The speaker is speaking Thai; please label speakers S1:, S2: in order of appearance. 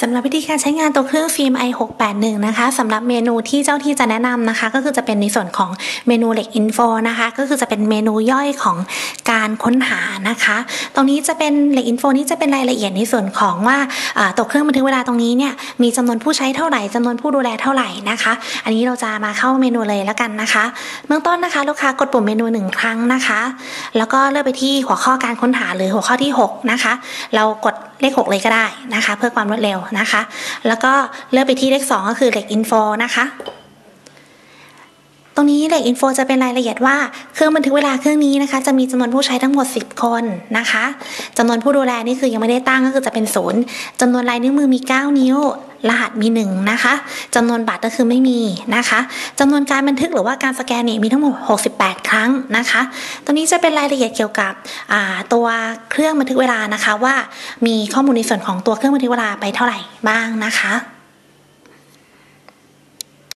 S1: สำหรับวิธีการใช้งานตัวเครื่องฟิล์ม i681 นะคะสำหรับเมนูที่เจ้าที่จะแนะนำนะคะ ก็คือจะเป็นในส่วนของเมนูเหล็กอินโฟนะคะ ก็คือจะเป็นเมนูย่อยของการค้นหานะคะ ตรงนี้จะเป็นเหล็กอินโฟนี่จะเป็นรายละเอียดในส่วนของว่าตัวเครื่องบันทึกเวลาตรงนี้เนี่ยมีจำนวนผู้ใช้เท่าไหร่จำนวนผู้ดูแลเท่าไหร่นะคะ อันนี้เราจะมาเข้าเมนูเลยแล้วกันนะคะเบื้องต้นนะคะ ลูกค้ากดปุ่มเมนูหนึ่งครั้งนะคะ แล้วก็เลือกไปที่หัวข้อการค้นหาหรือหัวข้อที่ 6 นะคะ เรากดเลข 6 เลยก็ได้นะคะ เพื่อความรวดเร็วนะคะ แล้วก็เลือกไปที่เลข 2 ก็คือเลขอินโฟนะคะ ตรงนี้เลขอินโฟจะเป็นรายละเอียดว่าเครื่องบันทึกเวลาเครื่องนี้นะคะ จะมีจำนวนผู้ใช้ทั้งหมด 10 คนนะคะจำนวนผู้ดูแลนี่คือยังไม่ได้ตั้งก็คือจะเป็นศูนย์จำนวนลายนิ้วมือมี 9 นิ้วรหัสมี1นะคะจำนวนบัตรก็คือไม่มีนะคะจำนวนการบันทึกหรือว่าการสแกนนี่มีทั้งหมด 68 ครั้งนะคะ ตรงนี้จะเป็นรายละเอียดเกี่ยวกับตัวเครื่องบันทึกเวลานะคะว่ามีข้อมูลในส่วนของตัวเครื่องบันทึกเวลาไปเท่าไหร่บ้างนะคะ